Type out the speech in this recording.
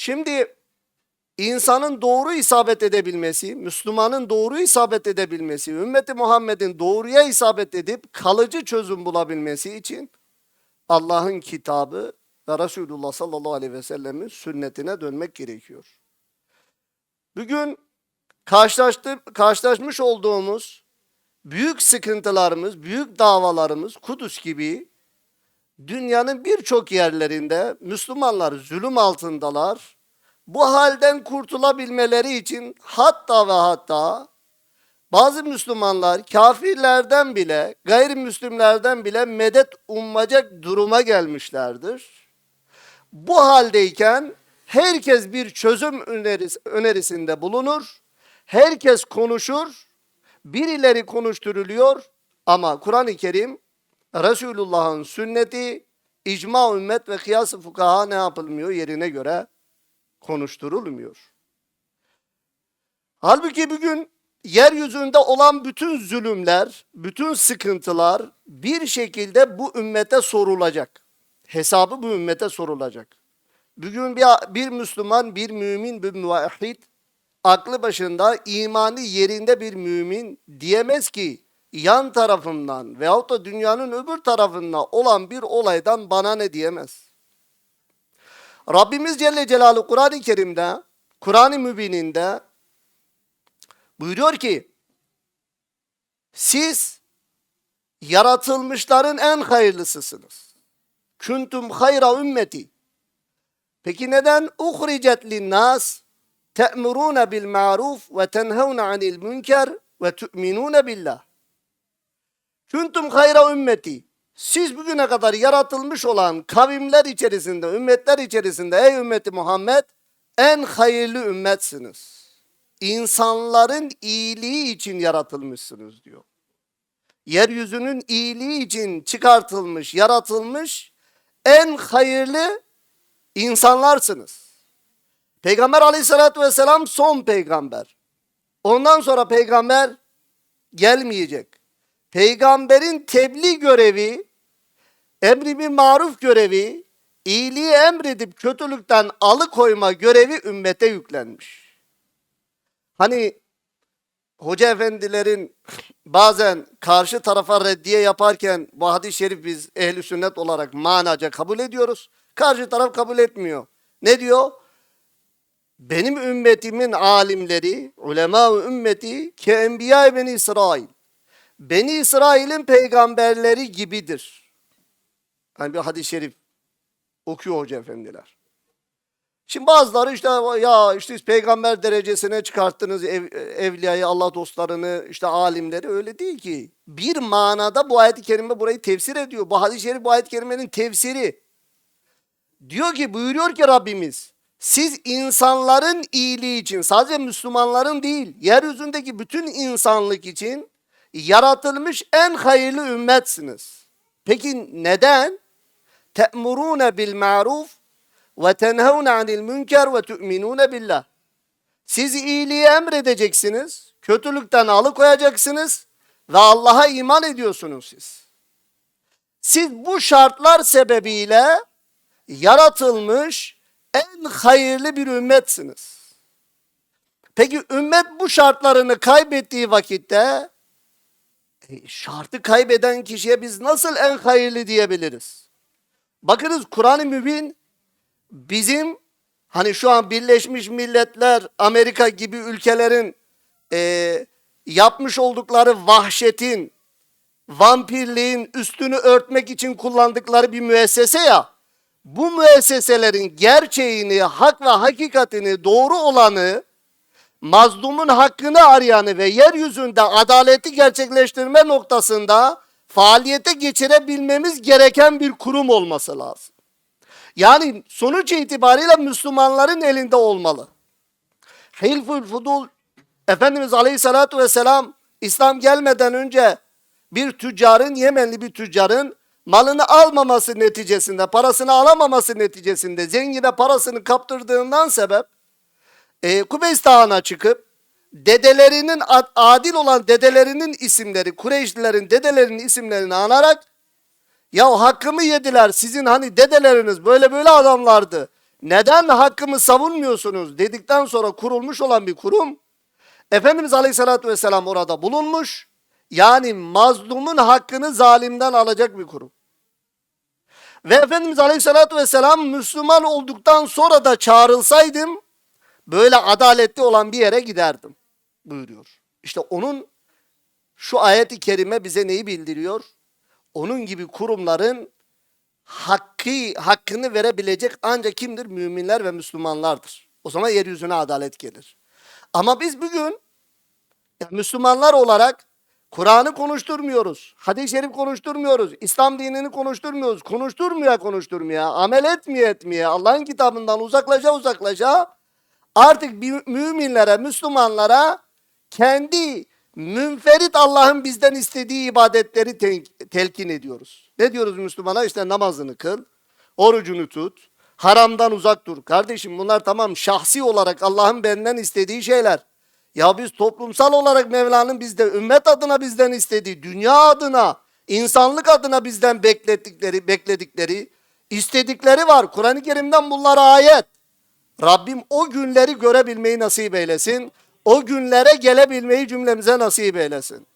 Şimdi insanın doğru isabet edebilmesi, Müslümanın doğru isabet edebilmesi, ümmeti Muhammed'in doğruya isabet edip kalıcı çözüm bulabilmesi için Allah'ın kitabı ve Resulullah sallallahu aleyhi ve sellemin sünnetine dönmek gerekiyor. Bugün karşılaştı, karşılaşmış olduğumuz büyük sıkıntılarımız, büyük davalarımız Kudüs gibi dünyanın birçok yerlerinde Müslümanlar zulüm altındalar. Bu halden kurtulabilmeleri için hatta ve hatta bazı Müslümanlar kafirlerden bile, gayrimüslimlerden bile medet ummacak duruma gelmişlerdir. Bu haldeyken herkes bir çözüm öneris- önerisinde bulunur. Herkes konuşur. Birileri konuşturuluyor ama Kur'an-ı Kerim Resulullah'ın sünneti icma ümmet ve kıyas-ı fukaha ne yapılmıyor? Yerine göre konuşturulmuyor. Halbuki bugün yeryüzünde olan bütün zulümler, bütün sıkıntılar bir şekilde bu ümmete sorulacak. Hesabı bu ümmete sorulacak. Bugün bir, bir Müslüman, bir mümin, bir muvahhid aklı başında imanı yerinde bir mümin diyemez ki yan tarafından veyahut da dünyanın öbür tarafında olan bir olaydan bana ne diyemez. Rabbimiz Celle Celaluhu Kur'an-ı Kerim'de, Kur'an-ı Mübin'inde buyuruyor ki siz yaratılmışların en hayırlısısınız. Kuntum hayra ümmeti. Peki neden uhricet linnas te'muruna bil ma'ruf ve tenhevne anil münker ve tu'minune billah. Kuntum hayra ümmeti. Siz bugüne kadar yaratılmış olan kavimler içerisinde, ümmetler içerisinde ey ümmeti Muhammed en hayırlı ümmetsiniz. İnsanların iyiliği için yaratılmışsınız diyor. Yeryüzünün iyiliği için çıkartılmış, yaratılmış en hayırlı insanlarsınız. Peygamber aleyhissalatü vesselam son peygamber. Ondan sonra peygamber gelmeyecek. Peygamberin tebliğ görevi, emri bir maruf görevi, iyiliği emredip kötülükten alıkoyma görevi ümmete yüklenmiş. Hani hoca efendilerin bazen karşı tarafa reddiye yaparken bu hadis-i şerif biz ehli sünnet olarak manaca kabul ediyoruz. Karşı taraf kabul etmiyor. Ne diyor? Benim ümmetimin alimleri, ulema ümmeti ke enbiya beni İsrail. Beni İsrail'in peygamberleri gibidir. Hani bir hadis-i şerif okuyor hoca efendiler. Şimdi bazıları işte ya işte peygamber derecesine çıkarttınız ev, evliyayı, Allah dostlarını, işte alimleri öyle değil ki. Bir manada bu ayet-i kerime burayı tefsir ediyor. Bu hadis-i şerif bu ayet-i kerimenin tefsiri. Diyor ki buyuruyor ki Rabbimiz siz insanların iyiliği için sadece Müslümanların değil yeryüzündeki bütün insanlık için yaratılmış en hayırlı ümmetsiniz. Peki neden? Te'murune bil ma'ruf ve tenhevne anil münker ve tu'minune billah. Siz iyiliği emredeceksiniz, kötülükten alıkoyacaksınız ve Allah'a iman ediyorsunuz siz. Siz bu şartlar sebebiyle yaratılmış en hayırlı bir ümmetsiniz. Peki ümmet bu şartlarını kaybettiği vakitte şartı kaybeden kişiye biz nasıl en hayırlı diyebiliriz? Bakınız Kur'an-ı Mübin bizim hani şu an Birleşmiş Milletler, Amerika gibi ülkelerin e, yapmış oldukları vahşetin, vampirliğin üstünü örtmek için kullandıkları bir müessese ya. Bu müesseselerin gerçeğini, hak ve hakikatini, doğru olanı, mazlumun hakkını arayanı ve yeryüzünde adaleti gerçekleştirme noktasında faaliyete geçirebilmemiz gereken bir kurum olması lazım. Yani sonuç itibariyle Müslümanların elinde olmalı. Hilful Fudul Efendimiz Aleyhisselatü Vesselam İslam gelmeden önce bir tüccarın, Yemenli bir tüccarın malını almaması neticesinde, parasını alamaması neticesinde zengine parasını kaptırdığından sebep e, Kubeys Dağı'na çıkıp dedelerinin ad- adil olan dedelerinin isimleri, Kureyşlilerin dedelerinin isimlerini anarak ya hakkımı yediler sizin hani dedeleriniz böyle böyle adamlardı. neden hakkımı savunmuyorsunuz dedikten sonra kurulmuş olan bir kurum Efendimiz Aleyhisselatü Vesselam orada bulunmuş. Yani mazlumun hakkını zalimden alacak bir kurum. Ve Efendimiz Aleyhisselatü Vesselam Müslüman olduktan sonra da çağrılsaydım böyle adaletli olan bir yere giderdim buyuruyor. İşte onun şu ayet-i kerime bize neyi bildiriyor? Onun gibi kurumların hakkı hakkını verebilecek ancak kimdir? Müminler ve Müslümanlardır. O zaman yeryüzüne adalet gelir. Ama biz bugün ya Müslümanlar olarak Kur'an'ı konuşturmuyoruz. Hadis-i şerif konuşturmuyoruz. İslam dinini konuşturmuyoruz. Konuşturmuyor konuşturmuyor. Amel etmiyor etmiyor. Allah'ın kitabından uzaklaşa uzaklaşa artık müminlere, Müslümanlara kendi münferit Allah'ın bizden istediği ibadetleri tel- telkin ediyoruz. Ne diyoruz Müslümana? İşte namazını kıl, orucunu tut, haramdan uzak dur. Kardeşim bunlar tamam şahsi olarak Allah'ın benden istediği şeyler. Ya biz toplumsal olarak Mevla'nın bizde ümmet adına bizden istediği, dünya adına, insanlık adına bizden beklettikleri, bekledikleri, istedikleri var. Kur'an-ı Kerim'den bunlar ayet. Rabbim o günleri görebilmeyi nasip eylesin. O günlere gelebilmeyi cümlemize nasip eylesin.